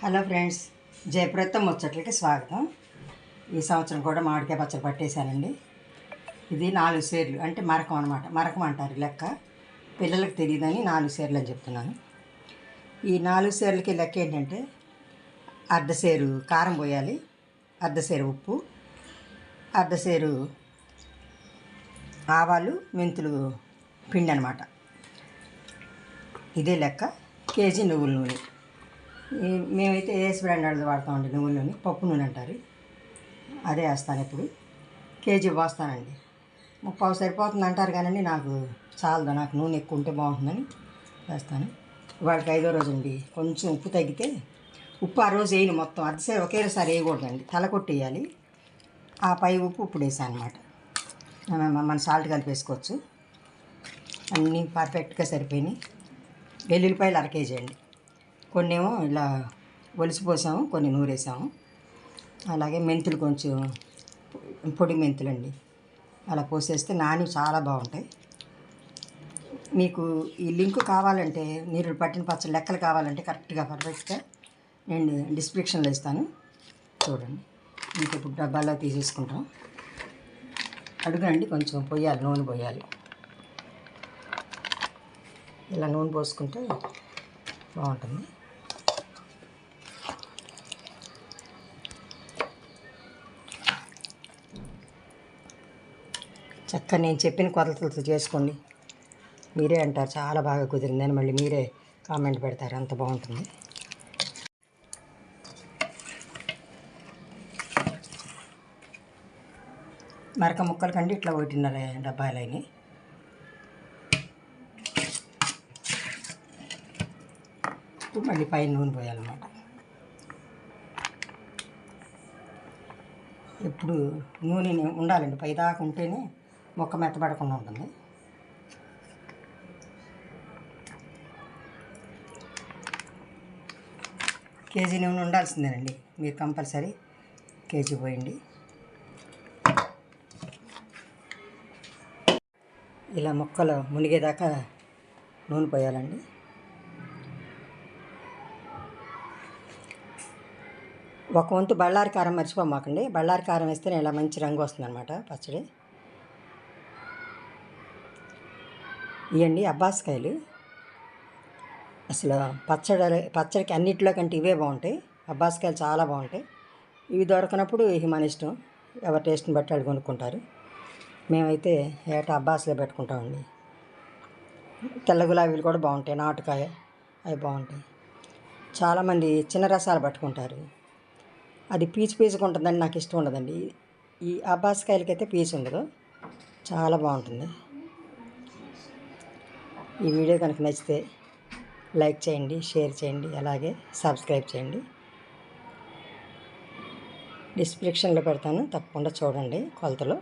Hello friends జయప్రతం ముచ్చట్లకి స్వాగతం. ఈ సంవత్సరం కూడా మామిడికాయ పచ్చడి పట్టేశానండి ఇది నాలుగు సేర్లు అంటే మరకం అనమాట మరకం అంటారు లెక్క. పిల్లలకు తెలియదని నాలుగు సేర్లు అని చెప్తున్నాను. ఈ నాలుగు సేర్లకి లెక్క ఏంటంటే అర్ధ సేరు కారం పోయాలి అర్ధ సేరు ఉప్పు అర్ధ సేరు ఆవాలు మెంతులు పిండి అనమాట ఇదే లెక్క. కేజీ నువ్వుల నూనె. మేమైతే ఏఎస్ బ్రాండ్ వాళ్ళది వాడతామండి నువ్వు నూనె పప్పు నూనె అంటారు. అదే వేస్తాను ఇప్పుడు కేజీ పోస్తానండి. ముప్పావు సరిపోతుంది అంటారు కానీ నాకు చాలదు. నాకు నూనె ఎక్కువ ఉంటే బాగుంటుందని వేస్తాను. వాళ్ళకి ఐదో రోజు అండి కొంచెం ఉప్పు తగ్గితే ఉప్పు ఆ రోజు వేయను మొత్తం. అదిసే ఒకేసారి వేయకూడదండి. తల కొట్టేయాలి. ఆ పై ఉప్పు ఇప్పుడు వేసాను అనమాట మన సాల్ట్ కలిపేసుకోవచ్చు అన్నీ పర్ఫెక్ట్గా సరిపోయినాయి. వెల్లుల్లిపాయలు అర కేజీ అండి. కొన్ని ఏమో ఇలా ఒలిసి పోసాము కొన్ని నూరేసాము. అలాగే మెంతులు కొంచెం పొడి మెంతులు అండి అలా పోసేస్తే నాని చాలా బాగుంటాయి. మీకు ఈ లింక్ కావాలంటే మీరు పట్టిన పచ్చ లెక్కలు కావాలంటే కరెక్ట్గా పర్ఫెక్ట్గా నేను డిస్క్రిప్షన్లో ఇస్తాను. చూడండి. మీకు ఇప్పుడు డబ్బాలో తీసేసుకుంటాం. అడుగండి కొంచెం పోయాలి నూనె పోయాలి. ఇలా నూనె పోసుకుంటే బాగుంటుంది. చక్కగా నేను చెప్పిన కొలతలతో చేసుకోండి. మీరే అంటారు చాలా బాగా కుదిరిందని మళ్ళీ మీరే కామెంట్ పెడతారు అంత బాగుంటుంది. మరక ముక్కలు కండి ఇట్లా ఒకటిన్నర డబ్బాలు ఇప్పుడు మళ్ళీ పైన నూనె పోయాలన్నమాట. ఎప్పుడు నూనె ఉండాలండి పైదాకా ఉంటేనే మొక్క మెత్తబడకుండా ఉంటుంది. కేజీ నూనె ఉండాల్సిందేనండి. మీరు కంపల్సరీ కేజీ పోయండి. ఇలా ముక్కలు మునిగేదాకా నూనె పోయాలండి. ఒక వంతు బళ్ళారి కారం మర్చిపోమాకండి. బళ్ళారి కారం వేస్తేనే ఇలా మంచి రంగు వస్తుంది అనమాట పచ్చడి. ఇవ్వండి అబ్బాసకాయలు. అసలు పచ్చడి పచ్చడికి అన్నిటిలో కంటే ఇవే బాగుంటాయి. అబ్బాస్కాయలు చాలా బాగుంటాయి. ఇవి దొరకనప్పుడు ఇవి మన ఇష్టం. ఎవరి టేస్ట్ని బట్టి వాళ్ళు కొనుక్కుంటారు. మేమైతే ఏటా అబ్బాస్లో పెట్టుకుంటామండి. తెల్ల గులాబీలు కూడా బాగుంటాయి. నాటుకాయ అవి బాగుంటాయి. చాలామంది చిన్న రసాలు పట్టుకుంటారు. అది పీచు పీచుగా ఉంటుందని నాకు ఇష్టం ఉండదండి. ఈ అబ్బాసకాయలకైతే పీచు ఉండదు. చాలా బాగుంటుంది. ఈ వీడియో కనుక నచ్చితే లైక్ చేయండి షేర్ చేయండి అలాగే సబ్స్క్రైబ్ చేయండి. డిస్క్రిప్షన్లో పెడతాను తప్పకుండా చూడండి కొలతలు.